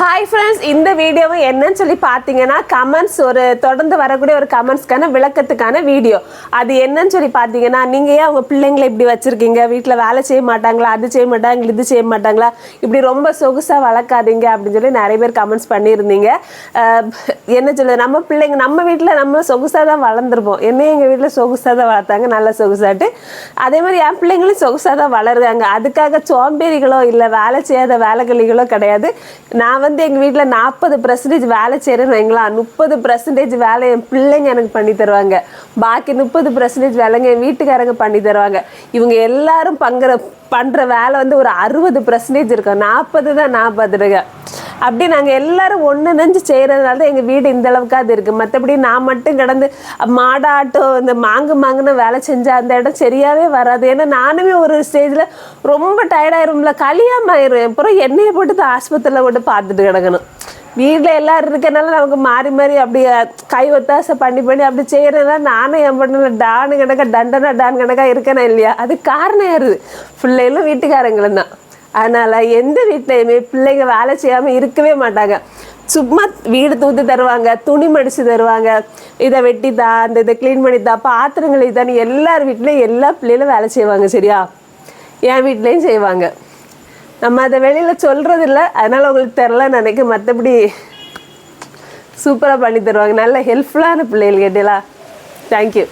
Hi friends இந்த வீடியோவை என்னன்னு சொல்லி பார்த்தீங்கன்னா கமெண்ட்ஸ் ஒரு தொடர்ந்து வரக்கூடிய ஒரு கமெண்ட்ஸ்க்கான விளக்கத்துக்கான வீடியோ. அது என்னன்னு சொல்லி பார்த்தீங்கன்னா நீங்கள் ஏன் அவங்க பிள்ளைங்களை இப்படி வச்சுருக்கீங்க? வீட்டில் வேலை செய்ய மாட்டாங்களா? அது செய்ய மாட்டாங்களா? இது செய்ய மாட்டாங்களா? இப்படி ரொம்ப சொகுசாக வளர்க்காதீங்க அப்படின்னு சொல்லி நிறைய பேர் கமெண்ட்ஸ் பண்ணியிருந்தீங்க. என்ன சொல்லுது நம்ம பிள்ளைங்க நம்ம வீட்டில் நம்ம சொகுசாக தான் வளர்ந்துருப்போம். என்னையும் எங்கள் வீட்டில் சொகுசாக தான் வளர்த்தாங்க நல்ல சொகுசாட்டு அதே மாதிரி என் பிள்ளைங்களும் சொகுசாக தான் வளருறாங்க. அதுக்காக சோம்பேறிகளோ இல்லை வேலை செய்யாத வேலைகளிகளோ கிடையாது. நான் வந்து வந்து எங்கள் வீட்டில் நாற்பது பர்சன்டேஜ் வேலை செய்கிறேன்னு வைங்களேன் முப்பது பர்சன்டேஜ் வேலை என் பிள்ளைங்க எனக்கு பண்ணி தருவாங்க. பாக்கி முப்பது பர்சன்டேஜ் வேலைங்க என் வீட்டுக்காரங்க பண்ணி தருவாங்க. இவங்க எல்லாரும் பங்குற பண்ணுற வேலை வந்து ஒரு அறுபது பர்சன்டேஜ் இருக்கும். நாற்பது தான் நான் பார்த்துருக்கேன். அப்படி நாங்கள் எல்லாரும் ஒன்று நெஞ்சு செய்கிறதுனால தான் எங்கள் வீடு இந்த அளவுக்கு அது இருக்குது மற்றபடி நான் மட்டும் கிடந்து மாடாட்டம் இந்த மாங்கு மாங்குன்னு வேலை செஞ்சால் அந்த இடம் சரியாகவே வராது. ஏன்னா நானுமே ஒரு ஸ்டேஜில் ரொம்ப டயர்டாயிரும்ல கலியாமாயிரும் அப்புறம் எண்ணெயை போட்டு தான் ஆஸ்பத்திரியில் போட்டு பார்த்துட்டு கிடக்கணும். வீட்டில் எல்லாரும் இருக்கனால நமக்கு மாறி மாறி அப்படி கை ஒத்தாசை பண்ணி பண்ணி அப்படி செய்கிறதுனால நானும் என் பண்ணல டானு கணக்கா டண்டனா டான் கணக்கா இருக்கேனா இல்லையா? அது காரணம் யாரு? பிள்ளைகளும் வீட்டுக்காரங்களும் தான். அதனால் எந்த வீட்லையுமே பிள்ளைங்க வேலை செய்யாமல் இருக்கவே மாட்டாங்க. சும்மா வீடு தூத்து தருவாங்க துணி மடித்து தருவாங்க. இதை வெட்டித்தா அந்த இதை க்ளீன் பண்ணித்தா பாத்திரங்கள் இதான்னு எல்லார் வீட்லேயும் எல்லா பிள்ளைகளும் வேலை செய்வாங்க சரியா? என் வீட்லேயும் செய்வாங்க. நம்ம அதை வெளியில் சொல்கிறது இல்லை. அதனால் உங்களுக்கு தெரில நினைக்க மற்றபடி சூப்பராக பண்ணி தருவாங்க. நல்ல ஹெல்ப்ஃபுல்லான பிள்ளைகள் கேட்டீங்களா? தேங்க்யூ